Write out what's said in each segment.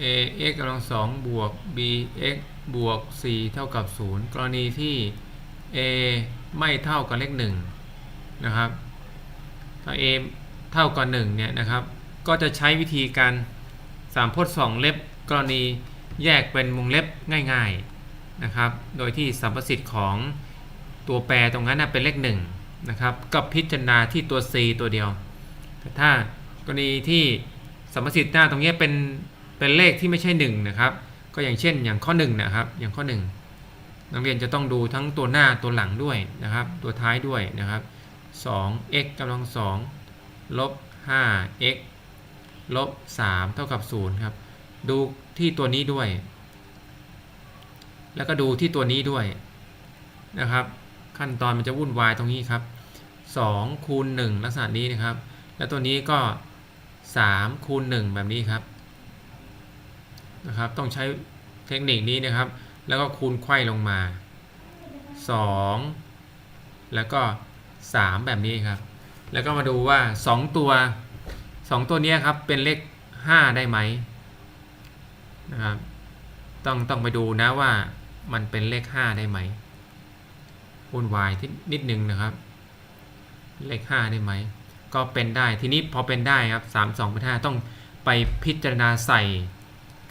ax กำลังสองบวก bx บวก4เท่ากับ 0 กรณีที่ a ไม่เท่ากับเลข1นะครับ ถ้า a เท่ากับ1เนี่ยนะครับ ก็จะใช้วิธีการสามพจน์สองเล็บกรณีแยกเป็นวงเล็บง่ายๆนะครับ โดยที่สัมประสิทธิ์ของตัวแปรตรงนั้นเป็นเลข1นะครับก็พิจารณาที่ตัว c ตัวเดียว แต่ถ้ากรณีที่สัมประสิทธิ์หน้าตรงนี้เป็น เป็นเลขที่ไม่ใช่1นะครับก็อย่างเช่นอย่างข้อ1นะครับอย่างข้อ 1 นักเรียนจะต้องดูทั้งตัวหน้าตัวหลังด้วยนะครับ ตัวท้ายด้วยนะครับ 2x กำลัง2ลบ 5x ลบ3เท่ากับ0ครับดูที่ตัวนี้ด้วย แล้วก็ดูที่ตัวนี้ด้วยนะครับ ขั้นตอนมันจะวุ่นวายตรงนี้ครับ2คูณ1ลักษณะนี้นะครับ แล้วตัวนี้ก็3คูณ1แบบนี้ครับ นะครับ ต้องใช้เทคนิคนี้นะครับ แล้วก็คูณไขว้ลงมา 2 แล้วก็ 3 แบบนี้ครับ แล้วก็มาดูว่า 2 ตัว 2 ตัวนี้ครับเป็นเลข 5 ได้ไหมนะครับต้องต้องไปดูนะว่ามันเป็นเลข 5 ได้ไหมวุ่นวายที่นิดนึงนะครับ เลข 5 ได้ไหม ก็เป็นได้ทีนี้พอเป็นได้ครับ 3 2เป็น5ต้องไปพิจารณาใส่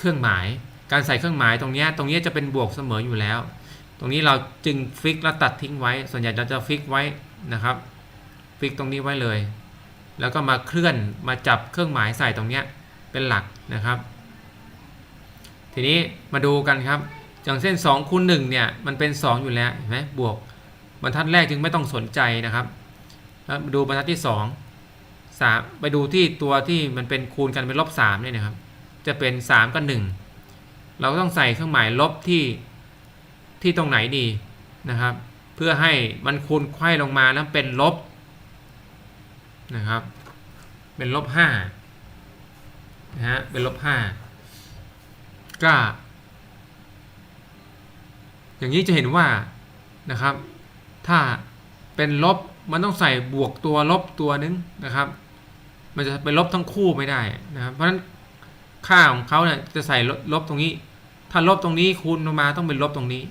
เครื่องหมาย การใส่เครื่องหมายตรงนี้ตรงนี้จะเป็นบวกเสมออยู่แล้ว ตรงนี้เราจึงฟิกแล้วตัดทิ้งไว้ ส่วนใหญ่เราจะฟิกไว้นะครับ ฟิกตรงนี้ไว้เลย แล้วก็มาเคลื่อนมาจับเครื่องหมายใส่ตรงนี้เป็นหลักนะครับ ทีนี้มาดูกันครับอย่างเส้น2คูณ1เนี่ยมันเป็น 2 อยู่แล้วเห็นไหมบวกบรรทัดแรกจึงไม่ต้องสนใจนะครับแล้วดูบรรทัดที่ 2 3 ไปดูที่ตัวที่มันเป็นคูณกันเป็นลบ3เนี่ยนะครับ จะเป็น 3 กับ 1 เราต้องใส่เครื่องหมายลบที่ที่ตรงไหนดีนะครับ เพื่อให้มันคูณไขว้ลงมาแล้วเป็นลบนะครับ เป็นลบ5นะฮะเป็นลบ5ก็อย่างนี้จะเห็นว่านะครับ ถ้าเป็นลบมันต้องใส่บวกตัวลบตัวนึงนะครับ มันจะเป็นลบทั้งคู่ไม่ได้นะครับเพราะฉะนั้น ค่าของเขาเนี่ยจะใส่ลบลบตรงนี้ ถ้าลบตรงนี้คูณลงมาต้องเป็นลบตรงนี้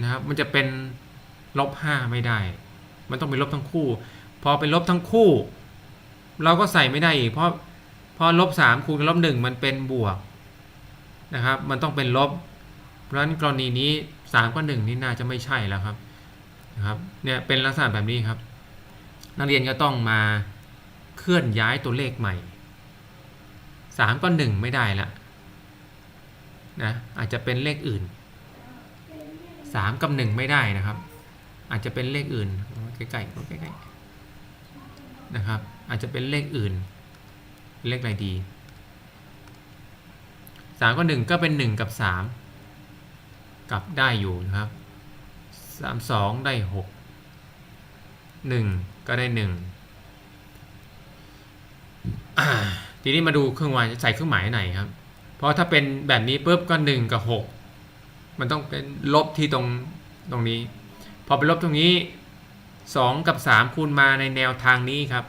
นะครับมันจะเป็นลบห้าไม่ได้ มันต้องเป็นลบทั้งคู่ พอเป็นลบทั้งคู่ เราก็ใส่ไม่ได้อีกเพราะเพราะลบสามคูณกับลบหนึ่งมันเป็นบวกนะครับ มันต้องเป็นลบ เพราะฉะนั้นกรณีนี้3กับ1นี่น่าจะไม่ใช่แล้วครับนะครับเนี่ยเป็นลักษณะแบบนี้ครับ นักเรียนก็ต้องมาเคลื่อนย้ายตัวเลขใหม่ 3ก็1ไม่ได้ละนะอาจจะเป็นเลขอื่น 3 กับ 1 ไม่ได้นะครับ อาจจะเป็นเลขอื่นใกล้ๆใกล้ๆนะครับ อาจจะเป็นเลขอื่น เลขอะไรดี3กับ1ก็เป็น 1 กับ 3กับได้อยู่นะครับ 3 2 ได้ 6 1 ก็ได้ 1 ทีนี้มาดูเครื่องหมายใส่เครื่องหมายไหนครับ เพราะถ้าเป็นแบบนี้ปุ๊บก็หนึ่งกับหกมันต้องเป็นลบที่ตรงตรงนี้ พอเป็นลบตรงนี้สองกับสามคูณมาในแนวทางนี้ครับ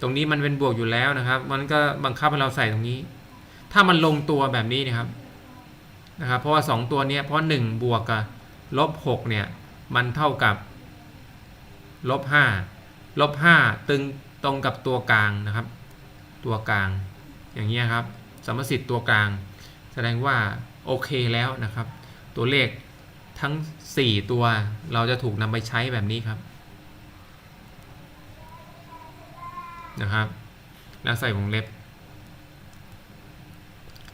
ตรงนี้มันเป็นบวกอยู่แล้วนะครับ มันก็บังคับให้เราใส่ตรงนี้ ถ้ามันลงตัวแบบนี้นะครับนะครับ เพราะว่า 2 ตัวนี้เพราะ 1 บวกกับลบ6เนี่ยมันเท่ากับลบ5ลบ5ตึงตรงกับตัวกลางนะครับ ตัวกลาง อย่างเงี้ครับสมสิทธิ์ตัวกลาง แสดงว่าโอเคแล้วนะครับ ตัวเลขทั้ง 4 ตัวเราจะถูกนำไปใช้แบบนี้ครับนะครับ แล้วใส่วงเล็บ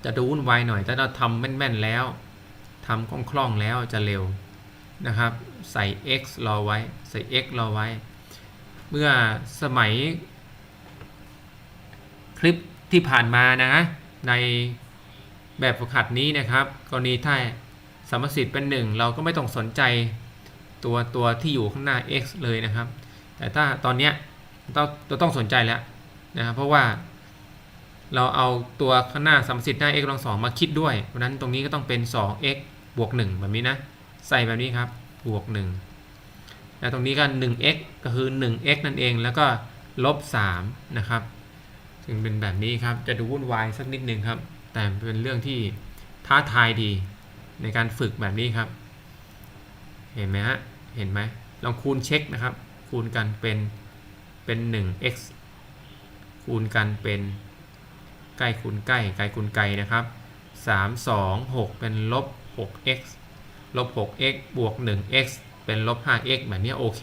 จะดูวุ่นวายหน่อยถ้าเราทำแม่นๆแล้วทำคล่องๆแล้วจะเร็วนะครับ ใส่ x รอไว้ ใส่ x รอไว้ เมื่อสมัย ลิปที่ผ่านมานะ ในแบบฝึกหัดนี้นะครับ กรณีถ้าสมสิทธิ์เป็น 1 เราก็ไม่ต้องสนใจตัวตัวที่อยู่ข้างหน้า x เลยนะครับ แต่ถ้าตอนเนี้ยเราเราต้องสนใจแล้วนะครับเพราะว่าเราเอาตัวข้างหน้าสมสิทธิ์หน้า x ลังสองมาคิดด้วยเพราะนั้นตรงนี้ก็ต้องเป็น 2x บวก 1 แบบนี้นะ ใส่แบบนี้ครับ บวก1แล้วตรงนี้ก็ 1x ก็คือ 1x นั่นเอง แล้วก็ลบ 3 นะครับ ถึงเป็นแบบนี้ครับ จะดูวุ่นวายสักนิดนึงครับ แต่เป็นเรื่องที่ท้าทายดีในการฝึกแบบนี้ครับ เห็นไหมฮะ เห็นไหม ลองคูณเช็คนะครับ คูณกันเป็น เป็น 1x คูณกันเป็นใกล้คูณใกล้ไกลคูณไกลนะครับ 3 2 6 เป็นลบ 6x ลบ 6x บวก 1x เป็นลบ 5x แบบนี้โอเค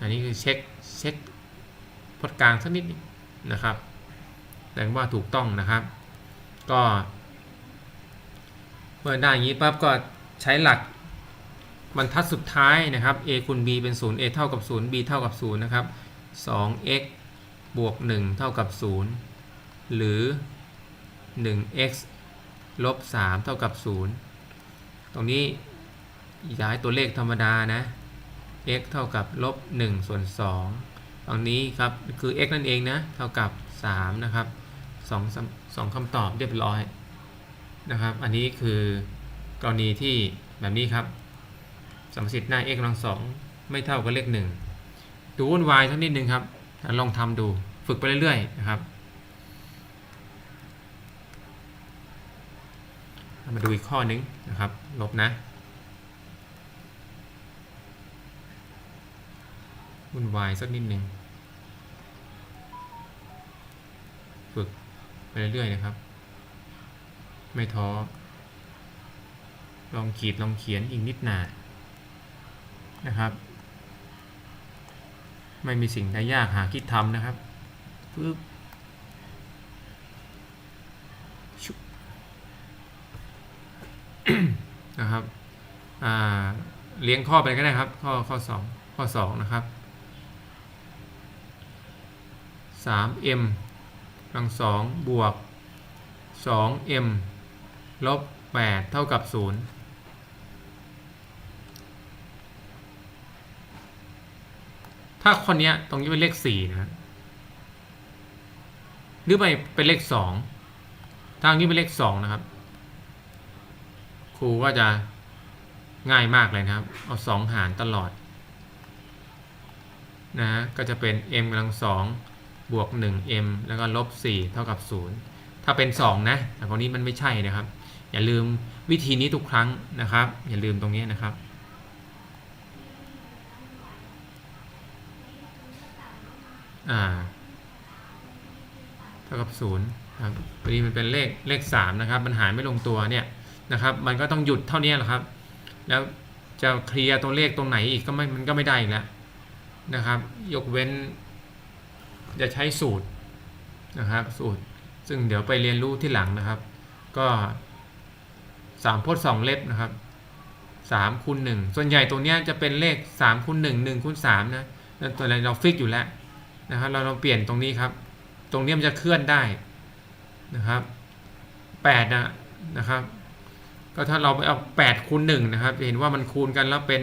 อันนี้คือเช็ค เช็คพจน์กลางสักนิดนึงนะครับ แสดงว่าถูกต้องนะครับ ก็ เมื่อได้อย่างนี้ปั๊บก็ใช้หลักบรรทัดสุดท้ายนะครับ a คูณ b เป็น 0 a เท่ากับ 0 b เท่ากับ 0 นะครับ 2x บวก 1 เท่ากับ 0 หรือ 1x ลบ 3 เท่ากับ 0 ตรงนี้ย้ายตัวเลขธรรมดานะ x เท่ากับลบ 1 ส่วน 2 ตรงนี้ครับ คือ x นั่นเองนะ เท่ากับ 3 นะครับ 2 2คำตอบเรียบร้อยนะครับ อันนี้คือกรณีที่แบบนี้ครับสมสิทธิ์หน้า x กำลังสองไม่เท่ากับเลข1ดูวุ่นวายสักนิดนึงครับ ลองทำดูฝึกไปเรื่อยๆนะครับ มาดูอีกข้อนึงนะครับ ลบนะวุ่นวายสักนิดนึงฝึก ไปเรื่อยๆนะครับ ไม่ท้อ ลองขีดลองเขียนอีกนิดหนานะครับ ไม่มีสิ่งใดยากหาคิดทำนะครับปึ๊บชุบนะครับเลี้ยงข้อไปก็ได้ครับ ข้อข้อสองข้อสองนะครับ 3m ลังสองบวก 2m ลบ 8 เท่ากับ 0 ถ้าคนเนี้ยตรงนี้เป็นเลข 4 นะ หรือไปเป็นเลข 2 ทางนี้เป็นเลข 2 นะครับ ครูก็จะง่ายมากเลยนะครับ เอา 2 หารตลอด นะฮะก็จะเป็น m กำลังสอง บวก 1m แล้วก็ลบ 4 เท่ากับ 0 ถ้าเป็น 2 นะ แต่คนนี้มันไม่ใช่นะครับ อย่าลืมวิธีนี้ทุกครั้งนะครับ อย่าลืมตรงนี้นะครับ อ่า เท่ากับ 0 ครับพอดีมันเป็นเลขเลข 3 นะครับ มันหารไม่ลงตัวเนี่ยนะครับ มันก็ต้องหยุดเท่านี้แหละครับ แล้วจะเคลียร์ตัวเลขตรงไหนอีกก็ไม่ มันก็ไม่ได้อีกแล้วนะครับ ยกเว้น จะใช้สูตรนะครับสูตร ซึ่งเดี๋ยวไปเรียนรู้ที่หลังนะครับ ก็สามพจน์สองเล็บนะครับสามคูณหนึ่งส่วนใหญ่ตรงนี้จะเป็นเลขสามคูณหนึ่งหนึ่งคูณสามนะนั่นตัวอะไรเราฟิกอยู่แล้วนะครับเราเราเปลี่ยนตรงนี้ครับ ตรงนี้มันจะเคลื่อนได้นะครับแปดนะนะครับก็ถ้าเราไปเอาแปดคูณหนึ่งนะครับจะเห็นว่ามันคูณกันแล้วเป็น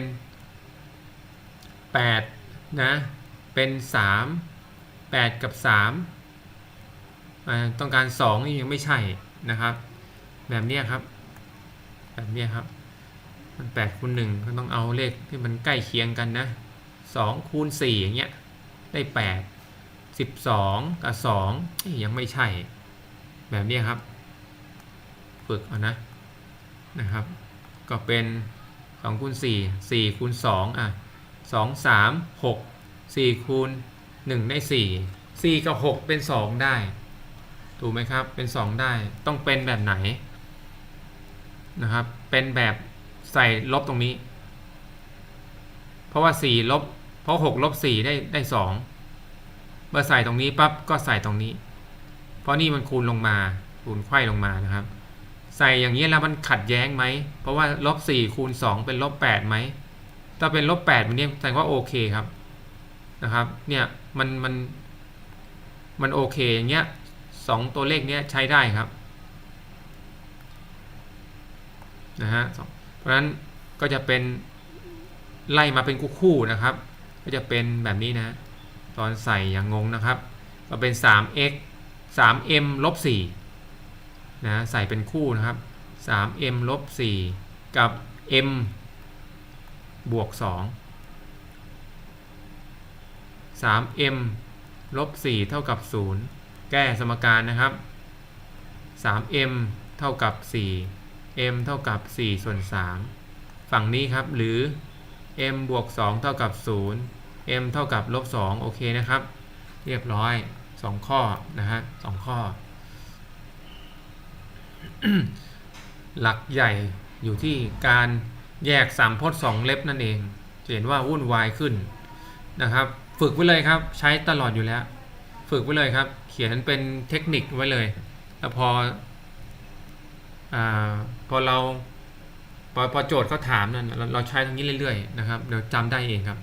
แปดนะเป็นสาม แปดกับสามต้องการสองนี่ยังไม่ใช่นะครับ แบบนี้ครับ แบบนี้ครับมันแปดคูณหนึ่งก็ต้องเอาเลขที่มันใกล้เคียงกันนะสองคูณสี่อย่างเงี้ยได้แปดสิบสองกับสองยังไม่ใช่ แบบนี้ครับ ฝึกเอานะนะครับ ก็เป็นสองคูณสี่สี่คูณสองอะสองสามหกสี่คูณ หนึ่งได้สี่สี่กับหกเป็นสองได้ ถูกไหมครับ เป็นสองได้ ต้องเป็นแบบไหนนะครับ เป็นแบบใส่ลบตรงนี้ เพราะว่าสี่ลบ เพราะหกลบสี่ได้ได้สองเมื่อใส่ตรงนี้ปั๊บก็ใส่ตรงนี้ เพราะนี่มันคูณลงมา คูณไขว้ลงมานะครับ ใส่อย่างนี้แล้วมันขัดแย้งไหม เพราะว่าลบสี่คูณสองเป็นลบแปดไหม ถ้าเป็นลบแปดมันเนี่ยแสดงว่าโอเคครับ นะครับ เนี่ย มันมันมันโอเคอย่างเงี้ยสองตัวเลขเนี้ยใช้ได้ครับนะฮะเพราะฉะนั้นก็จะเป็นไล่มาเป็นคู่ๆนะครับ ก็จะเป็นแบบนี้นะ ตอนใส่อย่างงงนะครับ ก็เป็น 3x 3m ลบ4นะใส่เป็นคู่นะครับ 3m ลบ4กับ m บวก 2 3m ลบ4เท่ากับ 0 แก้สมการนะครับ 3m เท่ากับ 4 m เท่ากับ 4 ส่วน 3 ฝั่งนี้ครับ หรือ m บวก 2 เท่ากับ 0 m เท่ากับลบ 2 โอเคนะครับ เรียบร้อย 2 ข้อนะฮะสองข้อ หลักใหญ่อยู่ที่การแยกสามพจน์สองเล็บนั่นเอง จะเห็นว่าวุ่นวายขึ้นนะครับ ฝึกไว้เลยครับ ใช้ตลอดอยู่แล้ว ฝึกไว้เลยครับ เขียนเป็นเทคนิคไว้เลยแล้วพออาพอเราพอพอโจทย์เขาถามนั่นเราเราใช้ตรงนี้เรื่อยๆนะครับเดี๋ยวจำได้เองครับ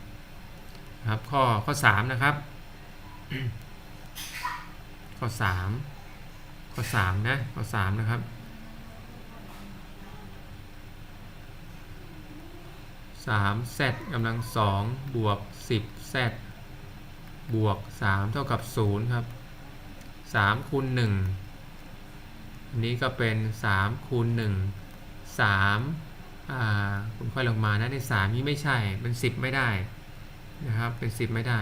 ครับ ข้อข้อสามนะครับ ข้อสามข้อสามนะข้อสามนะครับสามเซตกำลังสองบวกสิบเซต บวกสามเท่ากับศูนย์ครับสามคูณหนึ่งอันนี้ก็เป็นสามคูณหนึ่งสามอ่าคุณค่อยลงมานะในสามนี้ไม่ใช่เป็นสิบไม่ได้นะครับ เป็นสิบไม่ได้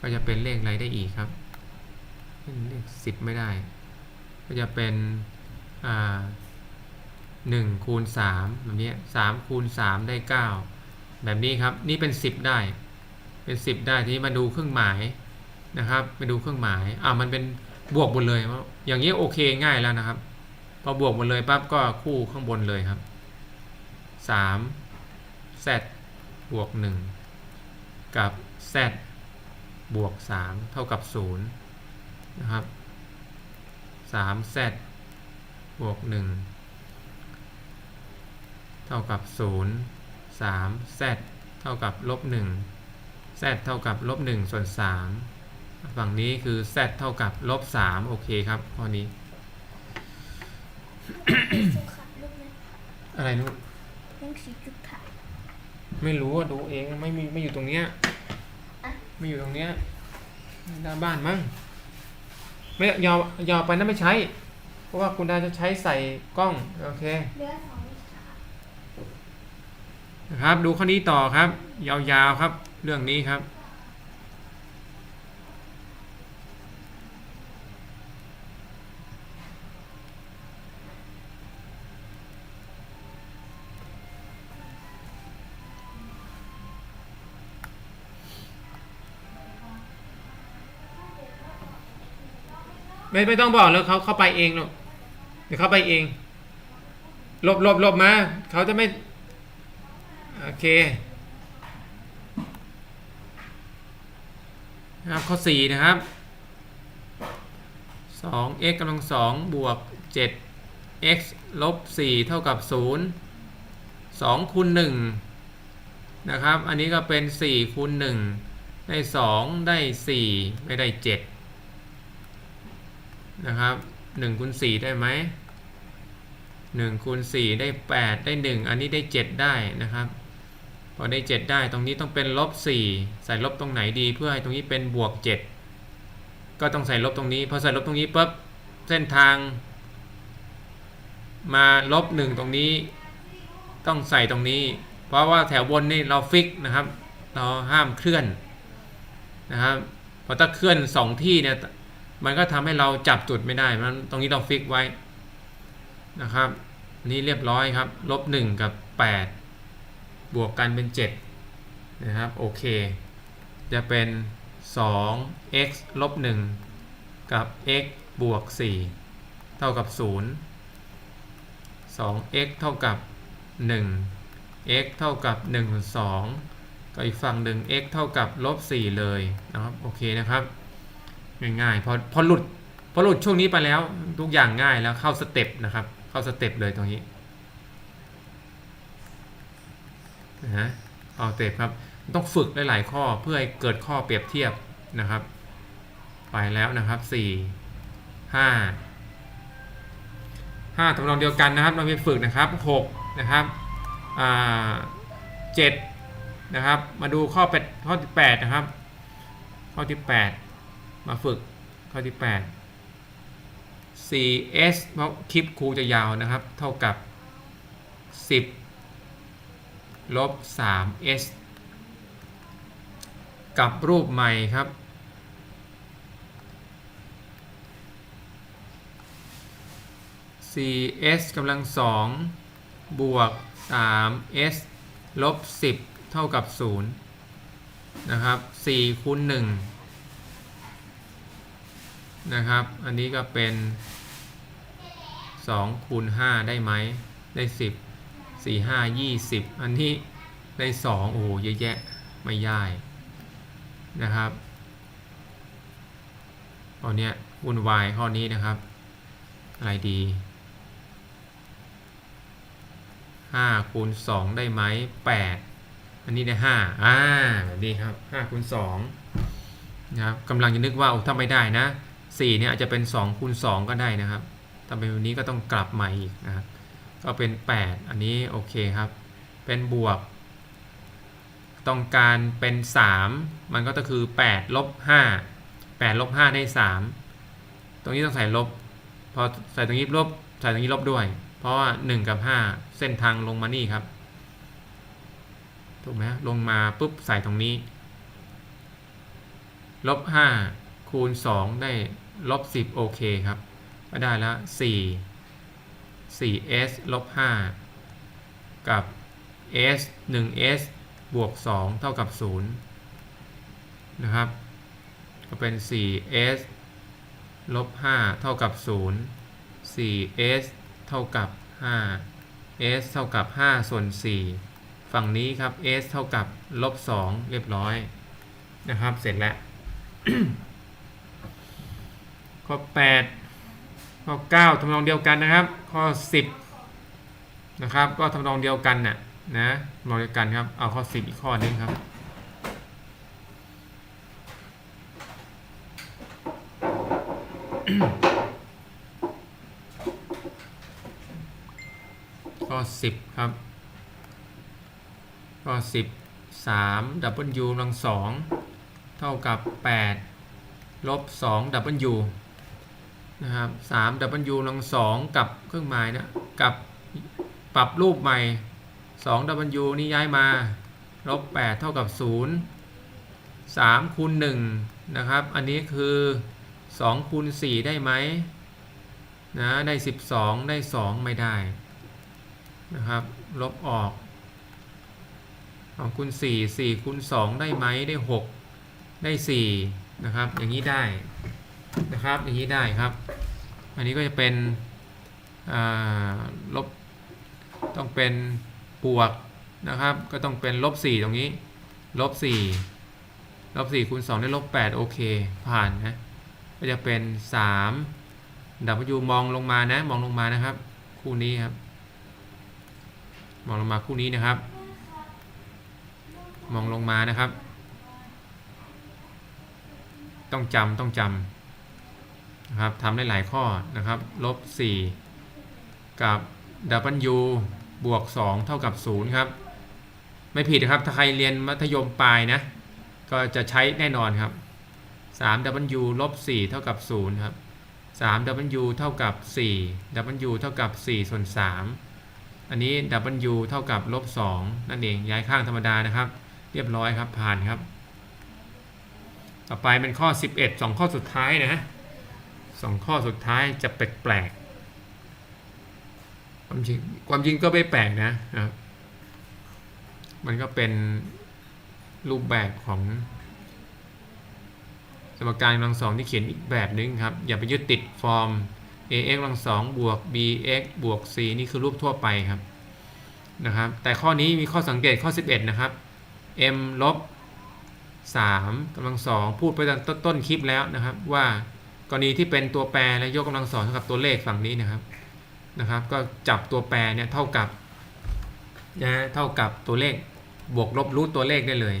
ก็จะเป็นเลขอะไรได้อีกครับเป็นเลขสิบไม่ได้ ก็จะเป็นอ่าหนึ่งคูณสามแบบนี้สามคูณสามได้เก้าแบบนี้ครับ นี่เป็นสิบได้ เป็นสิบได้ทีนี้มาดูเครื่องหมายนะครับไปดูเครื่องหมายอ่ามันเป็นบวกหมดเลย อย่างนี้โอเคง่ายแล้วนะครับพอบวกหมดเลยปั๊บก็คู่ข้างบนเลยครับสาม z บวกหนึ่งกับ z บวกสามเท่ากับศูนย์นะครับสาม z บวกหนึ่งเท่ากับศูนย์สาม z เท่ากับลบหนึ่ง z เท่ากับลบหนึ่งส่วนสามฝั่งนี้คือ z เท่ากับลบสามโอเคครับข้อนี้สุขับลูกนะอะไรนู้นหนังสือจุดขายไม่รู้ว่าดูเองไม่มีไม่อยู่ตรงเนี้ยอะไม่อยู่ตรงเนี้ยหน้าบ้านมั้งไม่ยอมยอมไปนั่นไม่ใช้ เพราะว่าคุณดาจะใช้ใส่กล้องโอเคเรือสองวิชานะครับ ดูข้อนี้ต่อครับ ยาวๆครับ เรื่องนี้ครับ ไม่ไม่ต้องบอกแล้วเขาเข้าไปเองหรอกเดี๋ยวเขาไปเองหลบหลบหลบมา เขาจะไม่ โอเค นะครับข้อ 4 นะครับ 2x กำลัง2บวก 7x ลบ 4 เท่ากับ 0 2คูณ1นะครับ อันนี้ก็เป็น 4 คูณ 1 ได้ 2 ได้ 4 ไม่ได้ 7 นะครับ 1คูณ4ได้ไหม1คูณ4ได้ 8 ได้ 1 อันนี้ได้ 7 ได้นะครับ พอได้ 7 ได้ตรงนี้ต้องเป็นลบ4ใส่ลบตรงไหนดีเพื่อให้ตรงนี้เป็นบวก 7 ก็ต้องใส่ลบตรงนี้พอใส่ลบตรงนี้ปุ๊บเส้นทาง มาลบ1ตรงนี้ ต้องใส่ตรงนี้ เพราะว่าแถวบนนี่เราฟิกนะครับเราห้ามเคลื่อนนะครับพราะถ้าเคลื่อน 2 ที่เนี่ยมันก็ทำให้เราจับจุดไม่ได้มันตรงนี้เราฟิกไว้นะครับนี่เรียบร้อยครับลบ1กับ 8 บวกกันเป็น 7 นะครับ โอเค จะเป็น 2x ลบ 1 กับ x บวก 4 เท่ากับ 0 2x เท่ากับ 1 x เท่ากับ1ส่วน2ก็อีกฝั่งหนึ่ง x เท่ากับลบ 4 เลยนะครับ โอเคนะครับ ง่ายๆ พอพอหลุดพอหลุดช่วงนี้ไปแล้วทุกอย่างง่ายแล้วเข้าสเต็ปนะครับ เข้าสเต็ปเลยตรงนี้ นะฮะเอาเต็ปครับ ต้องฝึกหลาย ๆ ข้อเพื่อให้เกิดข้อเปรียบเทียบนะครับ ไปแล้วนะครับสี่ห้าห้าทำนองเดียวกันนะครับ เราไปฝึกนะครับหกนะครับเจ็ดนะครับ มาดูข้อเป็ดข้อที่แปดนะครับ ข้อที่แปดมาฝึกข้อที่8 4s เพราะคลิปครูจะยาวนะครับ เท่ากับ 10 ลบ 3s กับรูปใหม่ครับ 4s กำลังสองบวก 3s ลบ 10 เท่ากับ 0 นะครับ 4 คูณ 1 นะครับ อันนี้ก็เป็น 2 คูณ 5 ได้ไหม ได้ 10 4 5 20อันนี้ได้2โอ้โหเยอะแยะไม่ย่ายนะครับข้อเนี้ยวุ่นวายข้อนี้นะครับ อะไรดีห้าคูณสองได้ไหมแปดอันนี้ได้ห้าอ่าแบบนี้ครับห้าคูณสองนะครับกำลังจะนึกว่าโอ้ถ้าไม่ได้นะสี่เนี่ยอาจจะเป็นสองคูณสองก็ได้นะครับถ้าเป็นแบบนี้ก็ต้องกลับใหม่อีกนะครับ ก็เป็นแปดอันนี้โอเคครับ เป็นบวก ต้องการเป็นสามมันก็จะคือแปดลบห้าแปดลบห้าได้สามตรงนี้ต้องใส่ลบ พอใส่ตรงนี้ลบ ใส่ตรงนี้ลบด้วย เพราะว่า 1 กับ 5 เส้นทางลงมานี่ครับ ถูกไหมลงมาปุ๊บใส่ตรงนี้ ลบ 5 คูณ 2 ได้ลบ 10 โอเคครับ ก็ได้แล้ว4 4s ลบ5กับ s 1s บวก 2 เท่ากับ 0 นะครับ ก็เป็น 4s ลบ 5 เท่ากับ 0 4s เท่ากับ 5 s เท่ากับ 5 ส่วน 4 ฝั่งนี้ครับ s เท่ากับ ลบ 2 เรียบร้อยนะครับ เสร็จแล้วข้อ8 ข้อ 9ทำนองเดียวกันนะครับ ข้อ 10 นะครับ ก็ทำนองเดียวกันน่ะนะทำนองเดียวกันครับ เอาข้อ 10 อีกข้อนึงครับข้อ 10 ครับ ข้อ 10 3 w กำลังสองเท่ากับ 8 ลบ2 w นะครับ3 w กำลังสองกับเครื่องหมายนะกับปรับรูปใหม่2 w นี่ย้ายมาลบ8เท่ากับ0 3คูณ1นะครับ อันนี้คือ2คูณ4ได้ไหมนะได้12ได้2ไม่ได้นะครับ ลบออก2คูณ4 4คูณ2ได้ไหมได้6ได้4นะครับ อย่างนี้ได้ นะครับ อย่างนี้ได้ครับ อันนี้ก็จะเป็นลบต้องเป็นบวกนะครับ ก็ต้องเป็นลบ4ตรงนี้ลบ4ลบ4คูณ2ได้ลบ8โอเค ผ่านนะ ก็จะเป็น 3 W มองลงมานะ มองลงมานะครับ คู่นี้ครับ มองลงมาคู่นี้นะครับ มองลงมานะครับ ต้องจำต้องจำ นะครับทำได้หลายข้อนะครับลบ 4 กับ W บวก 2 เท่ากับ 0 ครับ ไม่ผิดนะครับ ถ้าใครเรียนมัธยมปลายนะ ก็จะใช้แน่นอนครับ 3w ลบ 4 เท่ากับ 0 ครับ 3w เท่ากับ 4 w เท่ากับ 4 ส่วน 3 อันนี้ w เท่ากับลบ 2 นั่นเอง ย้ายข้างธรรมดานะครับ เรียบร้อยครับ ผ่านครับ ต่อไปเป็นข้อ 11 2 ข้อสุดท้ายนะ สองข้อสุดท้ายจะแปลกๆความจริงความจริงก็ไม่แปลกนะนะครับ มันก็เป็นรูปแบบของ สมการกำลังสองที่เขียนอีกแบบนึงครับ อย่าไปยึดติดฟอร์ม ax กำลังสองบวก bx บวก c นี่คือรูปทั่วไปครับนะครับ แต่ข้อนี้มีข้อสังเกตข้อ 11 นะครับ m ลบ3กำลังสองพูดไปตั้งต้นต้นคลิปแล้วนะครับว่า รณีที่เป็นตัวแปรและยกกำลังสองเท่ากับตัวเลขฝั่งนี้นะครับนะครับ ก็จับตัวแปรเนี่ยเท่ากับนะเท่ากับตัวเลขบวกลบรูทตัวเลขได้เลย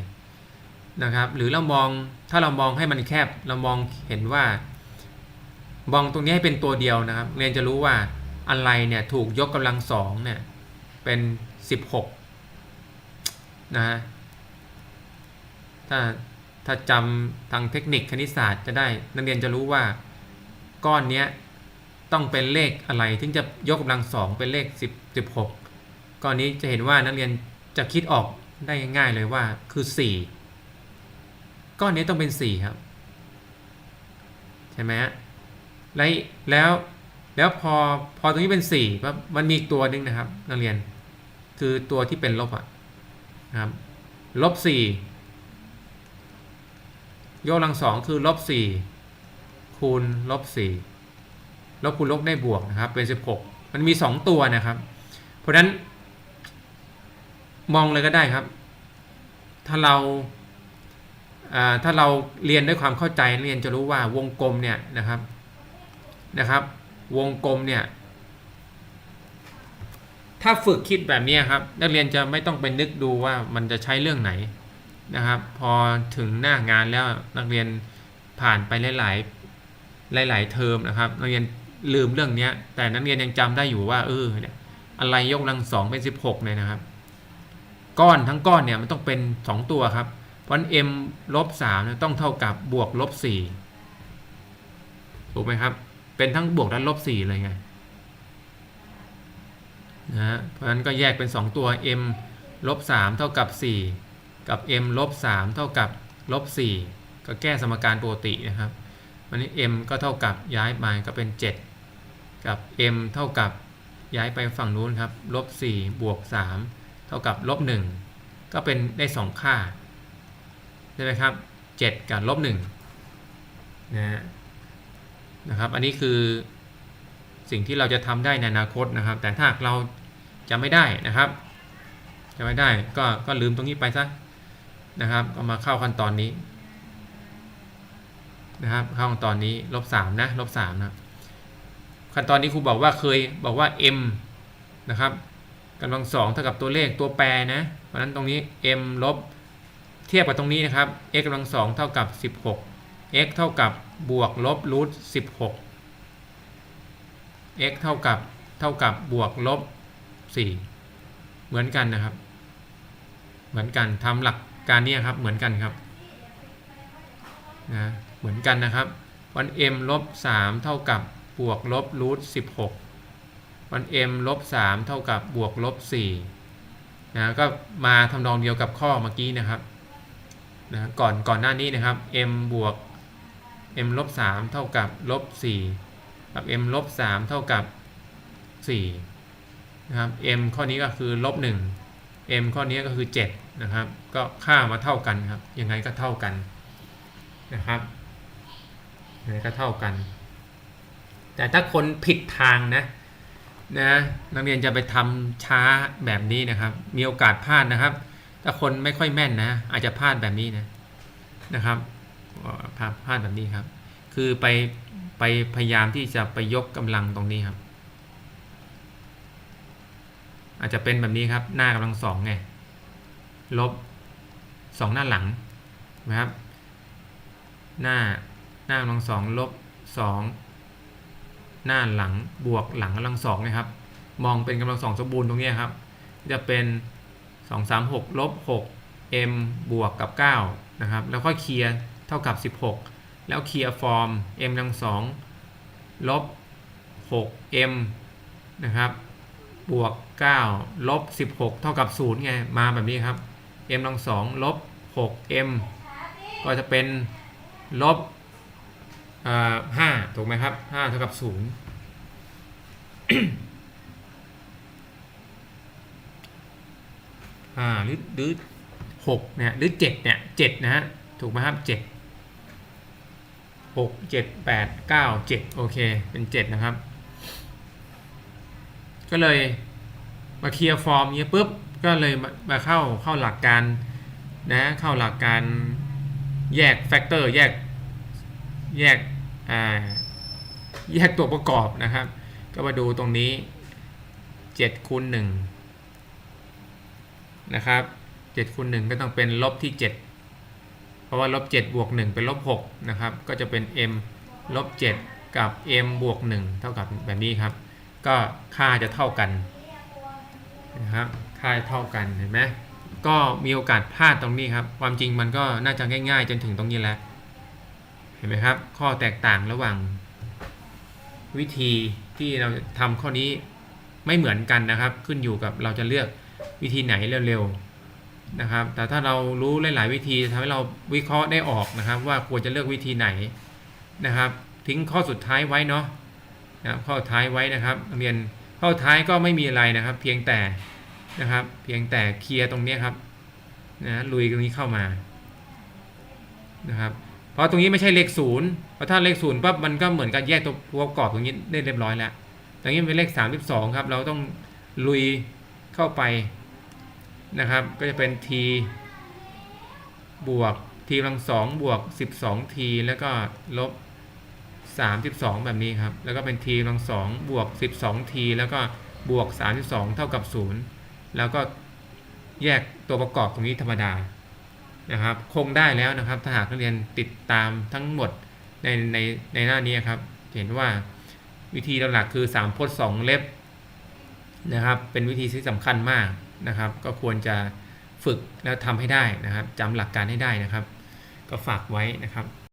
นะครับ หรือเรามองถ้าเรามองให้มันแคบเรามองเห็นว่ามองตรงนี้ให้เป็นตัวเดียวนะครับเรียนจะรู้ว่าอะไรเนี่ยถูกยกกำลังสองเนี่ยเป็น 16นะฮะถ้า ถ้าจำทางเทคนิคคณิตศาสตร์จะได้ นักเรียนจะรู้ว่าก้อนนี้ต้องเป็นเลขอะไร ถึงจะยกกำลังสองเป็นเลข 10 16 ก้อนนี้จะเห็นว่านักเรียนจะคิดออกได้ง่ายเลยว่าคือ 4 ก้อนนี้ต้องเป็น 4 ครับ ใช่ไหมฮะแล้วแล้วแล้วพอพอตรงนี้เป็นสี่ปั๊บมันมีอีกตัวหนึ่งนะครับ นักเรียน คือตัวที่เป็นลบอะนะครับลบสี่ ยกกำลังสองคือลบสี่คูณลบสี่ลบคูณลบได้บวกนะครับ เป็นสิบหกมันมีสองตัวนะครับ เพราะนั้น มองเลยก็ได้ครับ ถ้าเราาถ้าเราเรียนด้วยความเข้าใจเรียนจะรู้ว่าวงกลมเนี่ยนะครับนะครับ วงกลมเนี่ย ถ้าฝึกคิดแบบนี้ครับ นักเรียนจะไม่ต้องไปนึกดูว่ามันจะใช้เรื่องไหน นะครับ พอถึงหน้างานแล้วนักเรียนผ่านไปหลายๆหลาย ๆ เทอมนะครับ นักเรียนลืมเรื่องนี้แต่นักเรียนยังจำได้อยู่ว่าเออเนี่ยอะไรยกกำลังสองเป็นสิบหกเนี่ยนะครับ ก้อนทั้งก้อนเนี่ยมันต้องเป็น2ตัวครับ เพราะฉะนั้น m ลบสามต้องเท่ากับบวกลบสี่ถูกไหมครับ เป็นทั้งบวกและลบสี่เลยไงนะฮะเพราะฉะนั้นก็แยกเป็น 2 ตัว m ลบสามเท่ากับ 4 กับ m ลบสามเท่ากับลบสี่ก็แก้สมการปกตินะครับ วันนี้ m ก็เท่ากับย้ายไปก็เป็น 7 กับ m เท่ากับย้ายไปฝั่งนู้นครับลบ4บวก3เท่ากับลบ1ก็เป็นได้ 2 ค่าใช่ไหมครับ 7 กับลบ1นะนะครับ อันนี้คือสิ่งที่เราจะทำได้ในอนาคตนะครับ แต่ถ้าเราจะไม่ได้นะครับ จะไม่ได้ก็ก็ลืมตรงนี้ไปซะ นะครับก็มาเข้าขั้นตอนนี้นะครับเข้าขั้นตอนนี้ลบสามนะลบสามนะขั้นตอนนี้ครูบอกว่าเคยบอกว่า m นะครับกำลังสองเท่ากับตัวเลขตัวแปรนะเพราะฉะนั้นตรงนี้ m ลบเทียบกับตรงนี้นะครับ x กำลังสองเท่ากับ 16 x เท่ากับบวกลบรูท16 x เท่ากับเท่ากับบวกลบ4เหมือนกันนะครับ เหมือนกันทำหลัก การนี้ครับเหมือนกันครับนะเหมือนกันนะครับ วัน m ลบ3เท่ากับบวกลบรูท16 วัน m ลบ3เท่ากับบวกลบ4นะก็มาทำนองเดียวกับข้อเมื่อกี้นะครับนะก่อนก่อนหน้านี้นะครับ m บวก m ลบ3เท่ากับลบ4กับ m ลบ3เท่ากับ4นะครับ m ข้อนี้ก็คือลบ1 m ข้อนี้ก็คือ 7 นะครับ ก็ค่ามาเท่ากันครับ ยังไงก็เท่ากันนะครับยังไงก็เท่ากัน แต่ถ้าคนผิดทางนะนะนักเรียนจะไปทำช้าแบบนี้นะครับ มีโอกาสพลาดนะครับ ถ้าคนไม่ค่อยแม่นนะ อาจจะพลาดแบบนี้นะนะครับพลาดพลาดแบบนี้ครับ คือไปไปพยายามที่จะไปยกกำลังตรงนี้ครับ อาจจะเป็นแบบนี้ครับ หน้ากำลังสองไง ลบสองหน้าหลังนะครับ หน้าหน้ากำลังสองลบสองหน้าหลังบวกหลังกำลังสองนะครับ มองเป็นกำลังสองสมบูรณ์ตรงนี้ครับ จะเป็นสองสามหกลบหก m บวกกับเก้านะครับ แล้วก็เคลียร์เท่ากับสิบหกแล้วเคลียร์ฟอร์ม m กำลังสองลบหก m นะครับ บวก 9 ลบ 16 เท่ากับ 0 ไง มาแบบนี้ครับ m ลองลบ 6m ก็จะเป็นลบห้าถูกไหมครับ5เท่ากับ0อ่าหรือหรือ6เนี่ยหรือ7เนี่ย7นะฮะถูกไหมครับ7 6 7 8 9 7โอเคเป็น7นะครับ ก็เลยมาเคลียร์ฟอร์มเนี้ยปุ๊บ ก็เลยมาเข้าเข้าหลักการนะเข้าหลักการแยกแฟกเตอร์แยกแยกอ่าแยกตัวประกอบนะครับ ก็มาดูตรงนี้7คูณ1นะครับ7คูณ1ก็ต้องเป็นลบที่ 7 เพราะว่าลบ7บวก1เป็นลบ6นะครับ ก็จะเป็น m ลบ7กับ m บวก1เท่ากับแบบนี้ครับ ก็ค่าจะเท่ากันนะครับ ค่าเท่ากันเห็นไหมก็มีโอกาสพลาดตรงนี้ครับ ความจริงมันก็น่าจะง่าย ๆ จนถึงตรงนี้แล้ว เห็นไหมครับ ข้อแตกต่างระหว่าง วิธีที่เราทำข้อนี้ไม่เหมือนกันนะครับ ขึ้นอยู่กับเราจะเลือกวิธีไหนเร็วๆนะครับ แต่ถ้าเรารู้หลาย ๆ วิธีทำให้เราวิเคราะห์ได้ออกนะครับ ว่าควรจะเลือกวิธีไหนนะครับ ทิ้งข้อสุดท้ายไว้เนาะนะข้าท้ายไว้นะครับเรียนข้าท้ายก็ไม่มีอะไรนะครับ เพียงแต่ นะครับ เพียงแต่เคลียร์ตรงนี้ครับนะลุยตรงนี้เข้ามานะครับเพราะตรงนี้ไม่ใช่เลขศูนย์เพราะถ้าเลขศูนย์ปั๊บมันก็เหมือนกับแยกตัวประกอบตรงนี้ได้เรียบร้อยแล้วตรงนี้เป็นเลข 32 ครับ เราต้องลุยเข้าไปนะครับ ก็จะเป็น t บวก t กำลังสองบวก 12t แล้วก็ลบ 32 แบบนี้ครับ แล้วก็เป็น t กำลังสองบวก 12t แล้วก็บวก 32 เท่ากับ 0 แล้วก็แยกตัวประกอบตรงนี้ธรรมดานะครับ คงได้แล้วนะครับ ถ้าหากนักเรียนติดตามทั้งหมดในในในหน้านี้ครับ เห็นว่าวิธีหลักๆคือ3พจน์2เล็บนะครับ เป็นวิธีที่สำคัญมากนะครับ ก็ควรจะฝึกแล้วทำให้ได้นะครับจำหลักการให้ได้นะครับ ก็ฝากไว้นะครับ